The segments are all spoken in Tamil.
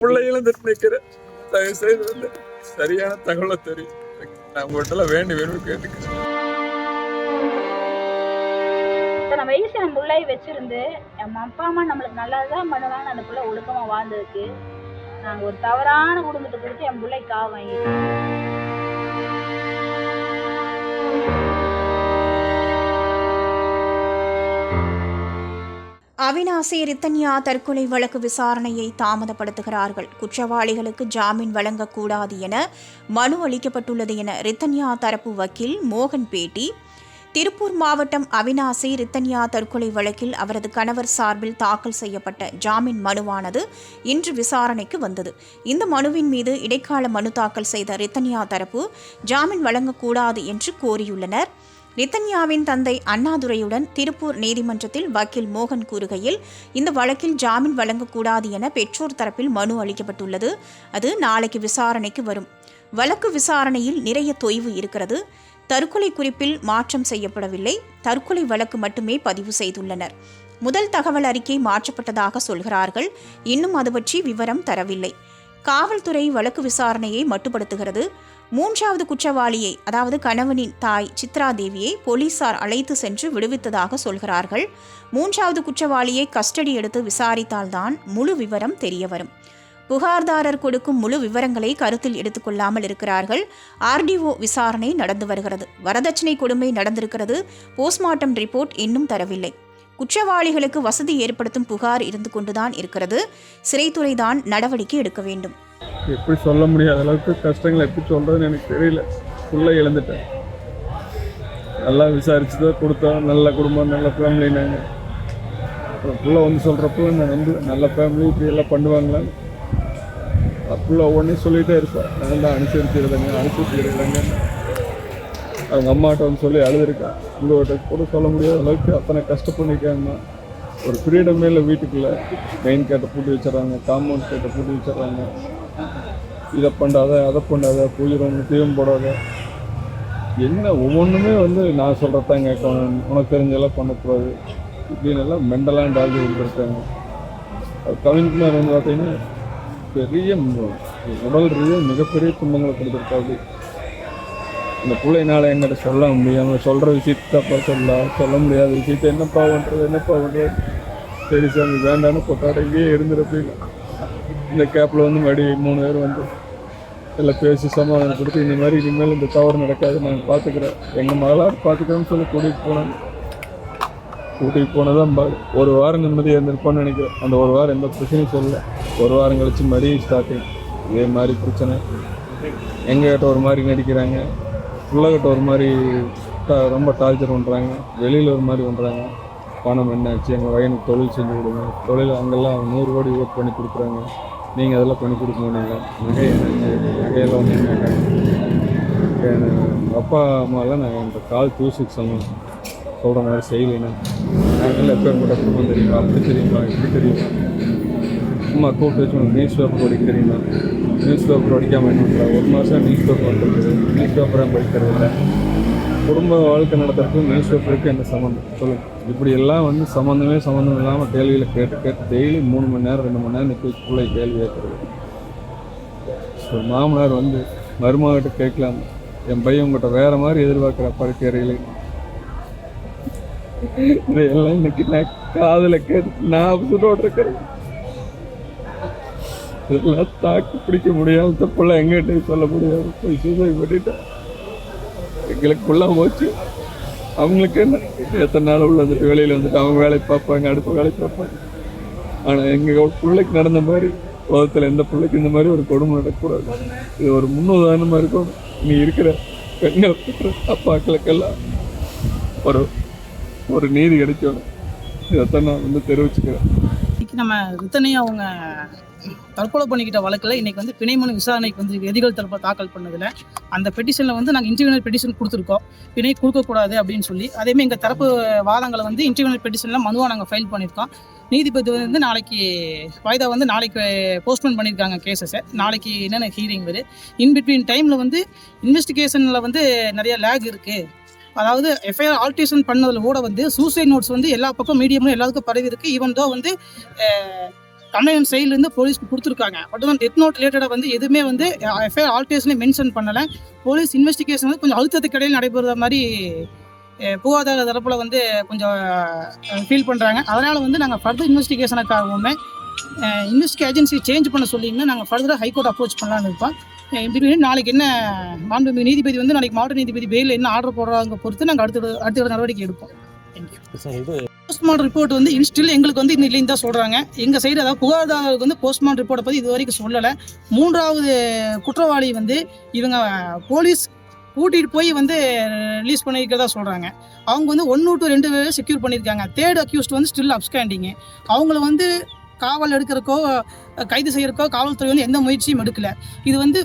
பிள்ளைகளும் நிற்கிறேன். தயவு செய்து வந்து சரியான தகவலை தெரியும் நான் உங்கள்கிட்ட வேண்டி வேணும் கேட்டுக்கிறேன். இத்தனை வயசு என் பிள்ளைய வச்சிருந்து என் அப்பா அம்மா நம்மளுக்கு நல்லதுதான் பண்ணுவாங்க அந்த பிள்ளை ஒழுக்கமா வாழ்ந்ததுக்கு நாங்கள் ஒரு தவறான குடும்பத்தை கொடுத்து என் பிள்ளைக்கு காவு வாங்கிட்டோம் அவினாசி ரித்தன்யா தற்கொலை வழக்கு விசாரணையை தாமதப்படுத்துகிறார்கள். குற்றவாளிகளுக்கு ஜாமீன் வழங்கக்கூடாது என மனு அளிக்கப்பட்டுள்ளது என ரித்தன்யா தரப்பு வக்கீல் மோகன் பேட்டி. திருப்பூர் மாவட்டம் அவினாசி ரித்தன்யா தற்கொலை வழக்கில் அவரது கணவர் சார்பில் தாக்கல் செய்யப்பட்ட ஜாமீன் மனுவானது இன்று விசாரணைக்கு வந்தது. இந்த மனுவின் மீது இடைக்கால மனு தாக்கல் செய்த ரித்தன்யா தரப்பு ஜாமீன் வழங்கக்கூடாது என்று கோரியுள்ளனர். நித்தன்யாவின் தந்தை அண்ணாதுரையுடன் திருப்பூர் நீதிமன்றத்தில் வக்கீல் மோகன் கூறுகையில் இந்த வழக்கில் ஜாமீன் வழங்கக்கூடாது என பெற்றோர் தரப்பில் மனு அளிக்கப்பட்டுள்ளது. அது நாளைக்கு விசாரணைக்கு வரும். வழக்கு விசாரணையில் நிறைய தொய்வு இருக்கிறது. தற்கொலை குறிப்பில் மாற்றம் செய்யப்படவில்லை. தற்கொலை வழக்கு மட்டுமே பதிவு செய்துள்ளனர். முதல் தகவல் அறிக்கை மாற்றப்பட்டதாக சொல்கிறார்கள். இன்னும் அது பற்றி விவரம் தரவில்லை. காவல்துறை வழக்கு விசாரணையை மட்டுப்படுத்துகிறது. மூன்றாவது குற்றவாளியை அதாவது கணவனின் தாய் சித்ரா தேவியை போலீசார் அழைத்து சென்று விடுவித்ததாக சொல்கிறார்கள். மூன்றாவது குற்றவாளியை கஸ்டடி எடுத்து விசாரித்தால்தான் முழு விவரம் தெரியவரும் புகார்தாரர் கொடுக்கும் முழு விவரங்களை கருத்தில் எடுத்துக்கொள்ளாமல் இருக்கிறார்கள். ஆர்டிஓ விசாரணை நடந்து வருகிறது. வரதட்சணை கொடுமை நடந்திருக்கிறது. போஸ்ட்மார்ட்டம் ரிப்போர்ட் இன்னும் தரவில்லை. குற்றவாளிகளுக்கு வசதி ஏற்படுத்தும் புகார் இருந்து கொண்டுதான் இருக்கிறது. சிறைத்துறை தான் நடவடிக்கை எடுக்க வேண்டும். எப்படி சொல்ல முடியாத அளவுக்கு கஷ்டங்களை எப்படி சொல்கிறதுன்னு எனக்கு தெரியல. ஃபுல்லாக இழந்துட்டேன் நல்லா விசாரிச்சு தான் கொடுத்தோம். நல்ல குடும்பம் நல்ல ஃபேமிலி நாங்கள் அப்புறம் பிள்ளை வந்து சொல்கிறப்போ நான் வந்து நல்ல ஃபேமிலி இப்படி எல்லாம் பண்ணுவாங்களான்னு பிள்ளை ஒவ்வொன்றையும் சொல்லிகிட்டே இருப்பேன் நான் தான் அனுசரிச்சிருந்தேங்க அனுசரிச்சிருந்தேங்க அவங்க அம்மாட்ட வந்து சொல்லி அழுதுருக்கேன் உங்கள்கிட்ட கூட சொல்ல முடியாத அளவுக்கு அத்தனை கஷ்டப்பண்ணிருக்காங்கம்மா ஒரு ஃப்ரீடமே இல்லை வீட்டுக்குள்ளே. மெயின் கேட்டை பூட்டி வச்சிடறாங்க காம்பவுண்ட் கேட்டை பூட்டி வச்சிடறாங்க. இதை பண்ணாத அதை பண்ணாத பூஜை தீவம் தீபம் போடாத. என்ன ஒவ்வொன்றுமே வந்து நான் சொல்கிறதான் கேட்கணும். உனக்கு தெரிஞ்செல்லாம் பண்ணக்கூடாது. இப்படின்னு எல்லாம் மெண்டலாக டார்கெட் கொடுத்துருக்காங்க. அது கவின்குமார் வந்து பார்த்தீங்கன்னா பெரிய உடல் ரீதியாக மிகப்பெரிய துன்பங்களை கொடுத்துருக்காரு. இந்த பிள்ளைனால என்கிட்ட சொல்ல முடியாமல் சொல்கிற விஷயத்தப்பா சொல்ல சொல்ல முடியாத விஷயத்த என்னப்பா பண்ணுறது என்னப்பா பண்ணுறது சரி சாமி வேண்டான்னு கொட்டாட இங்கேயே இருந்துருப்பீங்க இந்த கேப்பில் வந்து மறுபடியும் மூணு பேர் வந்து எல்லாம் பேசி சமாதானம் கொடுத்து இந்த மாதிரி இனிமேல் இந்த தவறு நடக்காது நாங்கள் பார்த்துக்கிறேன் எங்கள் மகளாக பார்த்துக்கிறோம்னு சொல்லி கூட்டிகிட்டு போனாங்க. கூட்டிகிட்டு போனதான் பாடு ஒரு வாரம் நிம்மதியாக இருந்திருப்போம்னு நினைக்கிறேன். அந்த ஒரு வாரம் எந்த பிரச்சனையும் சொல்லலை. ஒரு வாரம் கழித்து மறுபடியும் ஸ்டார்டிங் இதே மாதிரி பிரச்சனை. எங்ககிட்ட ஒரு மாதிரி நடிக்கிறாங்க. பிள்ளைகிட்ட ஒரு மாதிரி ரொம்ப டார்ச்சர் பண்ணுறாங்க வெளியில் ஒரு மாதிரி பண்ணுறாங்க பணம் என்னாச்சு? எங்கள் பையனுக்கு தொழில் செஞ்சு கொடுங்க. தொழில் அங்கெல்லாம் நூறு கோடி ஒர்க் பண்ணி கொடுக்குறாங்க. நீங்கள் அதெல்லாம் பண்ணி கொடுக்கணும் மாட்டீங்க நகை நகையெல்லாம் வந்து எங்கள் அப்பா அம்மாலாம் நாங்கள் இந்த கால் தூசிக்கு சொன்னேன் சொல்கிற மாதிரி செய்யலைன்னு நாங்கள் எப்பேற்பட்ட குடும்பம் தெரியுமா? அப்படி தெரியுமா? இப்படி தெரியுமா? அம்மா கூப்பிட்டு வச்சு நியூஸ் பேப்பர் படிக்க தெரியுமா? நியூஸ் பேப்பர் படிக்காமல் என்ன ஒரு மாதம் நியூஸ் பேப்பர் வந்துருக்குது. நியூஸ் பேப்பராக படிக்கிறது இல்லை குடும்ப வாழ்க்கை நடத்துறதுக்கு நியூஸ் பேப்பருக்கு என்ன சம்மந்தம்? சொல்லுங்கள் இப்படி எல்லாம் வந்து சம்மந்தமே சம்மந்தம் இல்லாமல் கேள்விகளை கேட்டு கேட்டு டெய்லி மூணு மணி நேரம் ரெண்டு மணி நேரம் நிற்க பிள்ளை கேள்வி கேட்குறது. ஸோ மாமனார் வந்து மருமகிட்ட கேட்கலாம். என் பையன் உங்கள்கிட்ட வேற மாதிரி எதிர்பார்க்குற படுக்கையறையில் இதையெல்லாம் இன்னைக்கு நான் காதில் கேட்டு நான் அவசரோடு இருக்கிறேன் இதெல்லாம் தாக்கு பிடிக்க முடியாத தப்புள்ள எங்கிட்ட சொல்ல முடியாது. போய் சூசைட் பண்ணிட்டேன் எங்களுக்குள்ள போச்சு. அவங்களுக்கு என்ன? எத்தனை நாள் உள்ள வந்துட்டு வெளியில் வந்துட்டு அவங்க வேலையை பார்ப்பாங்க அடுத்த வேலையை பார்ப்பாங்க. ஆனால் எங்கள் பிள்ளைக்கு நடந்த மாதிரி உலகத்தில் எந்த பிள்ளைக்கு இந்த மாதிரி ஒரு கொடுமை நடக்கக்கூடாது. இது ஒரு முன்னுதாரணமாக இருக்கும். நீ இருக்கிற பெண்கள் அப்பாக்களுக்கெல்லாம் ஒரு ஒரு நீதி கிடைக்கணும். இதைத்தான் நான் வந்து தெரிவிச்சுக்கிறேன். இன்னைக்கு நம்ம ரித்தனை அவங்க தற்கொலை பண்ணிக்கிட்ட வழக்கில் இன்னைக்கு வந்து பிணைமனு விசாரணைக்கு வந்து எதிர்கள் தரப்பு தாக்கல் பண்ணதில் அந்த பெட்டிஷனில் வந்து நாங்கள் இன்டர்வியூனர் பெட்டிஷன் கொடுத்துருக்கோம். பிணை கொடுக்கக்கூடாது அப்படின்னு சொல்லி. அதேமாதிரி எங்கள் தரப்பு வாதங்களை வந்து இன்டர்வியூனர் பெட்டிஷனில் மனுவாக நாங்கள் ஃபைல் பண்ணியிருக்கோம். நீதிபதி வந்து நாளைக்கு வாய்தா வந்து நாளைக்கு போஸ்ட்போன் பண்ணியிருக்காங்க கேசஸை நாளைக்கு என்னென்ன ஹீரிங் வருது? இன் பிட்வீன் டைமில் வந்து இன்வெஸ்டிகேஷனில் வந்து நிறைய லேக் இருக்குது அதாவது எஃப்ஐஆர் ஆல்ட்ரேஷன் பண்ணதில் கூட வந்து சூசைட் நோட்ஸ் வந்து எல்லா பக்கம் மீடியமும் எல்லாத்துக்கும் பரவி இருக்குது ஈவன் தோ வந்து கம்ப்ளைண்ட் சைட்லேருந்து போலீஸ்க்கு கொடுத்துருக்காங்க. பட் வந்து டெத் நோட் ரிலேட்டடாக வந்து எதுவுமே வந்து எஃப்ஐஆர் ஆல்டேஷனே மென்ஷன் பண்ணலை. போலீஸ் இன்வெஸ்டிகேஷன் வந்து கொஞ்சம் அழுத்தத்துக்கு இடையில் நடைபெறுற மாதிரி போகாத தரப்பில் வந்து கொஞ்சம் ஃபீல் பண்ணுறாங்க அதனால் வந்து நாங்கள் ஃபர்தர் இன்வெஸ்டிகேஷனுக்காகவுமே இன்வெஸ்டிகே ஏஜென்சி சேஞ்ச் பண்ண சொல்லிங்கன்னா நாங்கள் ஃபர்தராக ஹைகோர்ட் அப்ரோச் பண்ணலான்னு இருப்போம் நாளைக்கு என்ன மாண்புமிகு நீதிபதி வந்து நாளைக்கு மாவட்ட நீதிபதி பெயில் என்ன ஆர்டர் போடுறாங்க பொறுத்து நாங்கள் அடுத்த அடுத்த நடவடிக்கை எடுப்போம். சார் இது போஸ்ட்மார்ட்டம் ரிப்போர்ட் வந்து ஸ்டில் எங்களுக்கு வந்து இன்னும் இல்லைன்னு தான் சொல்கிறாங்க எங்கள் சைடு அதாவது புகார்தாரருக்கு வந்து போஸ்ட்மார்ட்டம் ரிப்போர்ட்டை பற்றி இது வரைக்கும் சொல்லலை. மூன்றாவது குற்றவாளி வந்து இவங்க போலீஸ் கூட்டிகிட்டு போய் வந்து ரிலீஸ் பண்ணியிருக்கிறதா சொல்கிறாங்க அவங்க வந்து ஒன்று டு ரெண்டு பேர் செக்யூர் பண்ணியிருக்காங்க தேர்ட் அக்யூஸ்ட் வந்து ஸ்டில் அப்ஸ்கேண்டிங்கு அவங்கள வந்து காவல் எடுக்கிறக்கோ கைது செய்கிறக்கோ காவல்துறை வந்து எந்த முயற்சியும் எடுக்கலை. இது வந்து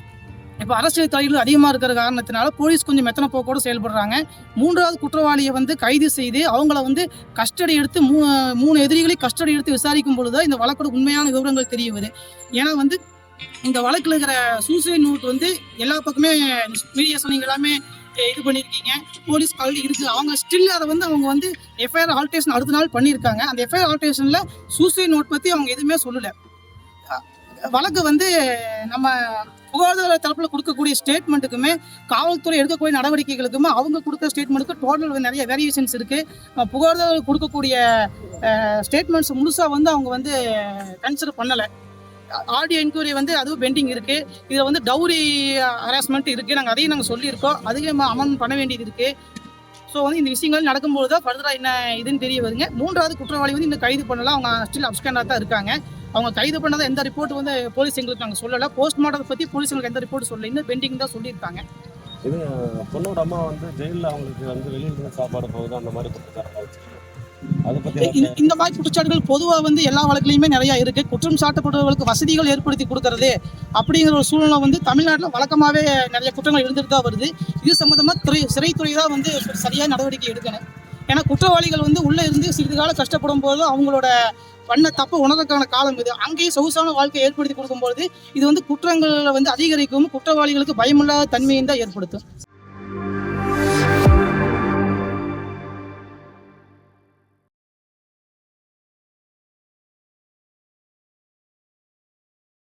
இப்போ அரசியல் தலைவர்கள் அதிகமாக இருக்கிற காரணத்தினால போலீஸ் கொஞ்சம் மெத்தன போக்கோடு செயல்படுறாங்க. மூன்றாவது குற்றவாளியை வந்து கைது செய்து அவங்கள வந்து கஸ்டடி எடுத்து மூ மூணு எதிரிகளை கஸ்டடி எடுத்து விசாரிக்கும் பொழுது தான் இந்த வழக்கோட உண்மையான விவரங்கள் தெரிய வருது. ஏன்னா வந்து இந்த வழக்கில் இருக்கிற சூசைட் நோட் வந்து எல்லா பக்கமே மீடியாஸ் நீங்கள் எல்லாமே இது பண்ணியிருக்கீங்க. போலீஸ் கல்வி இருக்குது. அவங்க ஸ்டில் அதை வந்து அவங்க வந்து எஃப்ஐஆர் ஆல்டேஷன் அடுத்த நாள் பண்ணியிருக்காங்க. அந்த எஃப்ஐஆர் ஆல்டேஷனில் சூசைட் நோட் பற்றி அவங்க எதுவுமே சொல்லலை. வழக்கு வந்து நம்ம புகார்தார தரப்புல கொடுக்கக்கூடிய ஸ்டேட்மெண்ட்டுக்குமே காவல்துறை எடுக்கக்கூடிய நடவடிக்கைகளுக்குமே அவங்க கொடுக்குற ஸ்டேட்மெண்ட்டுக்கு டோட்டல் நிறைய வேரியேஷன்ஸ் இருக்குது புகார்தார கொடுக்கக்கூடிய ஸ்டேட்மெண்ட்ஸ் முழுசாக வந்து அவங்க வந்து கன்சிடர் பண்ணலை. ஆடியோ என்கொயரி வந்து அதுவும் பெண்டிங் இருக்குது இதில் வந்து டவுரி ஹராஸ்மெண்ட் இருக்குது நாங்கள் அதையும் நாங்கள் சொல்லியிருக்கோம். அதையும் அமௌண்ட் பண்ண வேண்டியது இருக்குது ஸோ வந்து இந்த விஷயங்கள் நடக்கும்போது தான் ஃபர்தராக என்ன இதுன்னு தெரிய வருங்க. மூன்றாவது குற்றவாளி வந்து இன்னும் கைது பண்ணலாம். அவங்க ஸ்டில் அப்ஸ்கேண்டாக தான் இருக்காங்க. அவங்க கைது பண்ணாத எந்த ரிப்போர்ட் வந்து போலீஸ் எங்களுக்கு நாங்கள் சொல்லலை. போஸ்ட்மார்ட்டத்தை பற்றி போலீஸ் எங்களுக்கு எந்த ரிப்போர்ட் சொல்லலை. இன்னும் பெண்டிங் தான் சொல்லியிருக்காங்க. இது பொண்ணோட அம்மா வந்து ஜெயிலில் அவங்களுக்கு வந்து வெளியில சாப்பாடு போகுது அந்த மாதிரி இந்த- மாதிரி குற்றச்சாட்டுகள் பொதுவாக வந்து எல்லா வழக்குலையுமே நிறைய இருக்கு. குற்றம் சாட்டப்படுறவர்களுக்கு வசதிகள் ஏற்படுத்தி கொடுக்கறது அப்படிங்கிற ஒரு சூழ்நிலை வந்து தமிழ்நாட்டில் வழக்கமாகவே நிறைய குற்றங்கள் இருந்துட்டு தான் வருது. இது சம்மந்தமாக துறை சிறைத்துறை தான் வந்து சரியாக நடவடிக்கை எடுக்கணும். ஏன்னா குற்றவாளிகள் வந்து உள்ளே இருந்து சிறிது காலம் கஷ்டப்படும் போது அவங்களோட பண்ண தப்பு உணர்றதுக்கான காலம் இது. அங்கேயே சொகுசான வாழ்க்கை ஏற்படுத்தி கொடுக்கும்போது இது வந்து குற்றங்களை வந்து அதிகரிக்கும் குற்றவாளிகளுக்கு பயமில்லாத தன்மையும் தான் ஏற்படுத்தும்.